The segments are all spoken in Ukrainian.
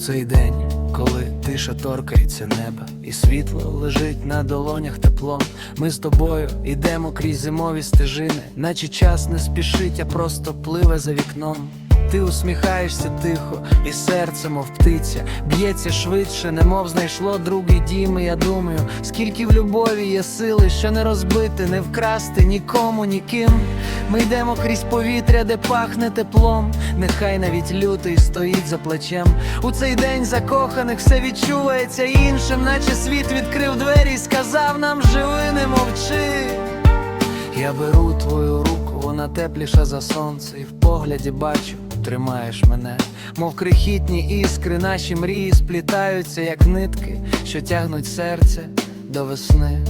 цей день, коли тиша торкається неба, і світло лежить на долонях теплом. Ми з тобою йдемо крізь зимові стежини, наче час не спішить, а просто пливе за вікном. Ти усміхаєшся тихо, і серце, мов птиця, б'ється швидше, немов знайшло другий дім. І я думаю, скільки в любові є сили, що не розбити, не вкрасти нікому, ніким. Ми йдемо крізь повітря, де пахне теплом. Нехай навіть лютий стоїть за плечем. У цей день закоханих все відчувається іншим, наче світ відкрив двері і сказав нам живи, не мовчи. Я беру твою руку, вона тепліша за сонце, і в погляді бачу, тримаєш мене, мов крихітні іскри, наші мрії сплітаються, як нитки, що тягнуть серце до весни.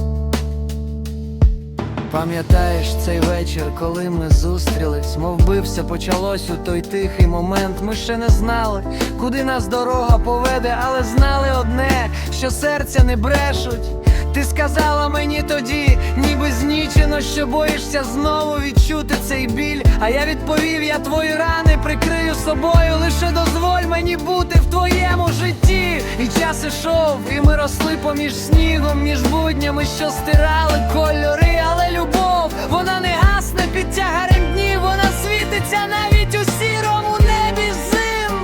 Пам'ятаєш цей вечір, коли ми зустрілись, мов би все почалось у той тихий момент. Ми ще не знали, куди нас дорога поведе, але знали одне, що серця не брешуть. Ти сказала мені тоді, ніби знічено, що боїшся знову відчути цей біль. А я відповів, я твої рани прикрию собою, лише дозволь мені бути в твоєму житті. І час ішов, і ми росли поміж снігом, між буднями, що стирали кольори, але любов, вона не гасне під тягарем днів, вона світиться навіть у сірому небі зим.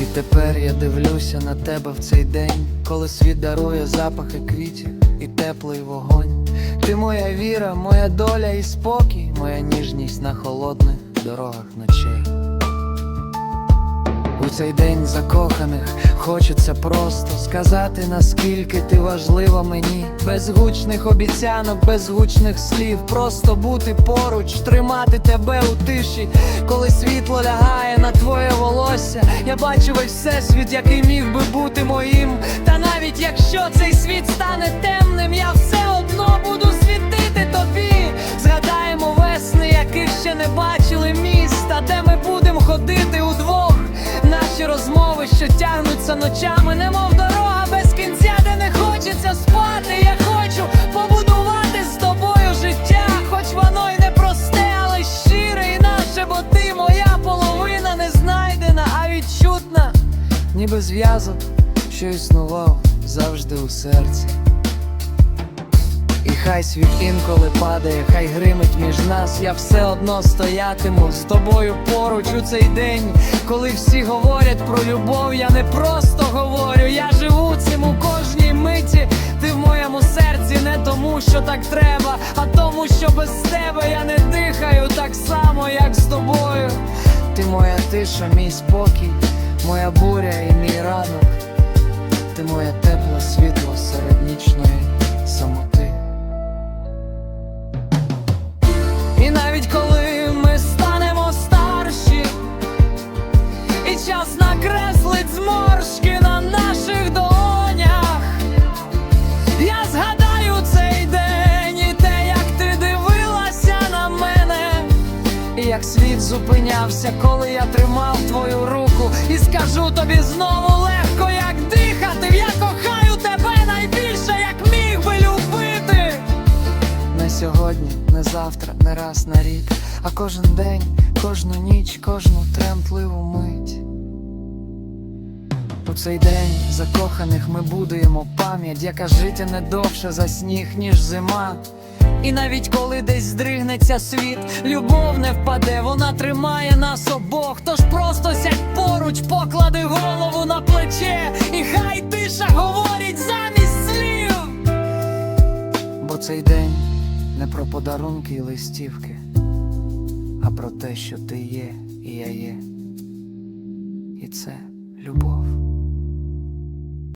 І тепер я дивлюся на тебе в цей день, коли світ дарує запахи квітів і теплий вогонь. Ти моя віра, моя доля і спокій, моя ніжність на холодних дорогах ночей. У цей день закоханих хочеться просто сказати, наскільки ти важлива мені. Без гучних обіцянок, без гучних слів, просто бути поруч, тримати тебе у тиші, коли світло лягає на твоє волосся. Я бачу весь всесвіт, який міг би бути моїм. Та навіть якщо цей світ стане темним, я все одно буду світити тобі. Згадаємо весни, яких ще не бачили що тягнуться ночами, немов дорога без кінця, де не хочеться спати. Я хочу побудувати з тобою життя, хоч воно й не просте, але щире і наше, бо ти моя половина не знайдена, а відчутна, ніби зв'язок, що існував завжди у серці. І хай світ інколи падає, хай гримить між нас, я все одно стоятиму з тобою поруч у цей день, коли всі говорять про любов, я не просто говорю, я живу цим у кожній миті. Ти в моєму серці не тому, що так треба, а тому, що без тебе я не дихаю так само, як з тобою. Ти моя тиша, мій спокій, моя буря і мій ранок. Ти моє світ зупинявся, коли я тримав твою руку, і скажу тобі знову легко, як дихати. Я кохаю тебе найбільше, як міг би любити. Не сьогодні, не завтра, не раз на рік, а кожен день, кожну ніч, кожну тремтливу мить. Цей день закоханих ми будуємо пам'ять, яка життя не довше за сніг, ніж зима. І навіть коли десь здригнеться світ, любов не впаде, вона тримає нас обох. Тож просто сядь поруч, поклади голову на плече, і хай тиша говорить замість слів. Бо цей день не про подарунки і листівки, а про те, що ти є і я є. І це любов.